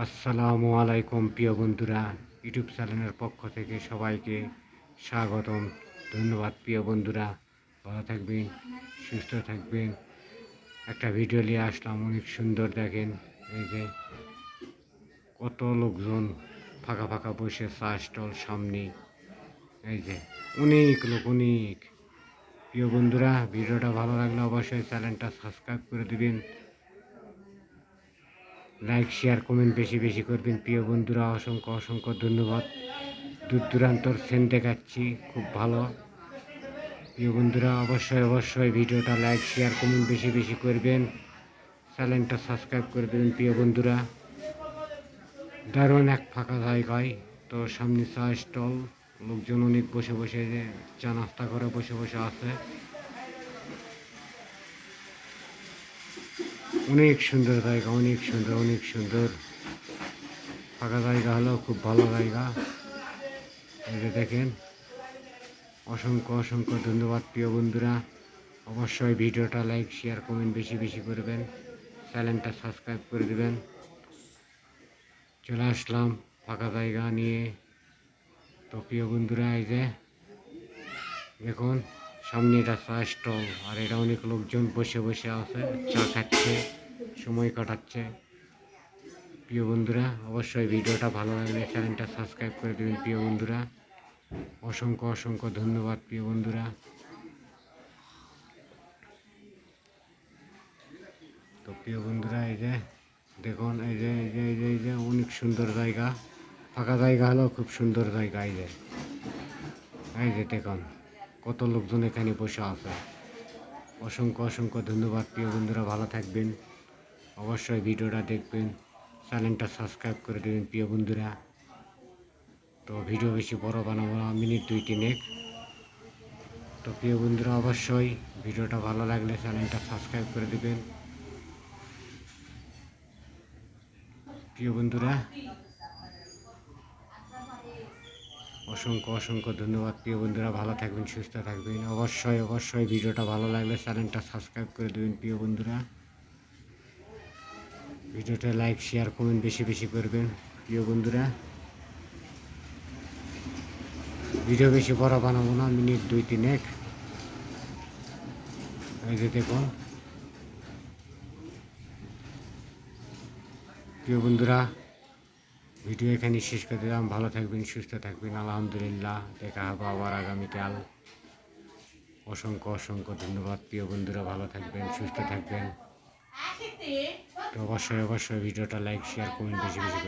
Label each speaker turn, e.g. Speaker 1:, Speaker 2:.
Speaker 1: আসসালামু আলাইকুম, প্রিয় বন্ধুরা। ইউটিউব চ্যানেলের পক্ষ থেকে সবাইকে স্বাগতম। ধন্যবাদ, প্রিয় বন্ধুরা। ভালো থাকবেন, সুস্থ থাকবেন। একটা ভিডিও নিয়ে আসলাম, অনেক সুন্দর দেখেন। এই যে কত লোকজন ফাঁকা ফাঁকা বসে চা স্টল সামনে। এই যে অনেক লোক, অনেক। প্রিয় বন্ধুরা, ভিডিওটা ভালো লাগলে অবশ্যই চ্যানেলটা সাবস্ক্রাইব করে দিবেন। লাইক শেয়ার কমেন্ট বেশি বেশি করবেন। প্রিয় বন্ধুরা, অসংখ্য অসংখ্য ধন্যবাদ। দূর দূরান্তর সেন দেখাচ্ছি, খুব ভালো। প্রিয় বন্ধুরা, অবশ্যই অবশ্যই ভিডিওটা লাইক শেয়ার কমেন্ট বেশি বেশি করবেন। চ্যানেলটা সাবস্ক্রাইব করে দেবেন, প্রিয় বন্ধুরা। দারুণ এক ফাঁকা জায়গায়। তো সামনে চা স্টল লোকজন অনেক বসে বসে চা নাস্তা করে, বসে বসে আছে। অনেক সুন্দর জায়গা, অনেক সুন্দর অনেক সুন্দর। ফাঁকা জায়গা হলো খুব ভালো জায়গা। যে দেখেন, অসংখ্য অসংখ্য ধন্যবাদ প্রিয় বন্ধুরা। অবশ্যই ভিডিওটা লাইক শেয়ার কমেন্ট বেশি বেশি করবেন। চ্যানেলটা সাবস্ক্রাইব করে দেবেন। চলে আসলাম ফাঁকা জায়গা নিয়ে। তো প্রিয় বন্ধুরা, এই যে দেখুন, সামনে এটা চা স্টল, আর এটা অনেক লোকজন বসে বসে আছে, চা খাচ্ছে। সময় কাটাচ্ছে। প্রিয় বন্ধুরা, অবশ্যই ভিডিওটা ভালো লাগলে চ্যানেলটা সাবস্ক্রাইব করে দেবেন, প্রিয় বন্ধুরা। অসংখ্য অসংখ্য ধন্যবাদ, প্রিয় বন্ধুরা। তো প্রিয় বন্ধুরা, এই যে দেখুন, এই যে এই যে এই যে এই যে, অনেক সুন্দর জায়গা। ফাঁকা জায়গা হলেও খুব সুন্দর জায়গা, এই যে। এই যে দেখুন, কত লোকজন এখানে বসে আছে। অসংখ্য অসংখ্য ধন্যবাদ, প্রিয় বন্ধুরা, ভালো থাকবেন। অবশ্যই ভিডিওটা দেখবেন, চ্যানেলটা সাবস্ক্রাইব করে দেবেন প্রিয় বন্ধুরা। তো ভিডিও বেশি বড় বানাবো না, মিনিট দুই তিনেক তো প্রিয় বন্ধুরা, অবশ্যই ভিডিওটা ভালো লাগলে চ্যানেলটা সাবস্ক্রাইব করে দেবেন। প্রিয় বন্ধুরা, অসংখ্য অসংখ্য ধন্যবাদ প্রিয় বন্ধুরা, ভালো থাকবেন, সুস্থ থাকবেন। অবশ্যই অবশ্যই ভিডিওটা ভালো লাগলে চ্যানেলটা সাবস্ক্রাইব করে দেবেন প্রিয় বন্ধুরা। ভিডিওটা লাইক শেয়ার কমেন্ট বেশি বেশি করবেন। প্রিয় বন্ধুরা, ভিডিও বেশি বড় বানাবো না, মিনিট দুই তিনেক। এই যে দেখুন। প্রিয় বন্ধুরা, ভিডিও এখানে শেষ করে দিলাম। ভালো থাকবেন, সুস্থ থাকবেন। আলহামদুলিল্লাহ, দেখা হবে আবার আগামীকাল। অসংখ্য অসংখ্য ধন্যবাদ। প্রিয় বন্ধুরা, ভালো থাকবেন, সুস্থ থাকবেন। তো অবশ্যই অবশ্যই ভিডিওটা লাইক শেয়ার কমেন্ট বেশি বেশি